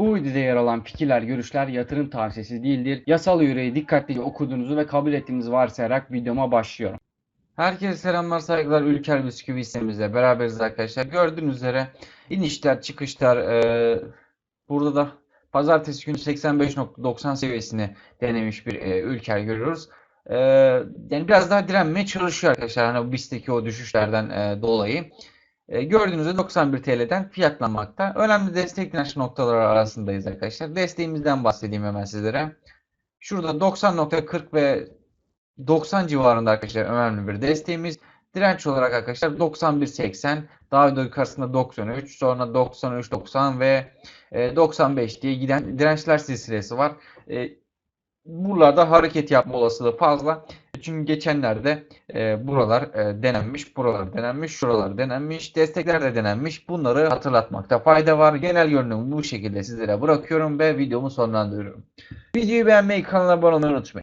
Bu videoda yer alan fikirler, görüşler yatırım tavsiyesi değildir. Yasal yüreği dikkatlice okuduğunuzu ve kabul ettiğinizi varsayarak videoma başlıyorum. Herkese selamlar, saygılar. Ülker Bisküvi hissemizle beraberiz arkadaşlar. Gördüğünüz üzere inişler, çıkışlar. e, burada da pazartesi günü 85.90 seviyesini denemiş bir e, Ülker görüyoruz. E, yani biraz daha direnmeye çalışıyor arkadaşlar. Hani BIST'teki o düşüşlerden e, dolayı. E, gördüğünüz üzere 91 TL'den fiyatlanmakta. Önemli destek direnç noktaları arasındayız arkadaşlar. Desteğimizden bahsedeyim hemen sizlere. Şurada 90.40 ve 90 civarında arkadaşlar önemli bir desteğimiz. Direnç olarak arkadaşlar 91.80 daha da yukarısında 93 sonra 93.90 ve e, 95 diye giden dirençler silsilesi var. E, buralarda hareket yapma olasılığı fazla. Çünkü geçenlerde e, buralar e, denenmiş, buralar denenmiş, şuralar denenmiş, destekler de denenmiş. Bunları hatırlatmakta fayda var. Genel görünümü bu şekilde sizlere bırakıyorum ve videomu sonlandırıyorum. Videoyu beğenmeyi, kanala abone olmayı unutmayın.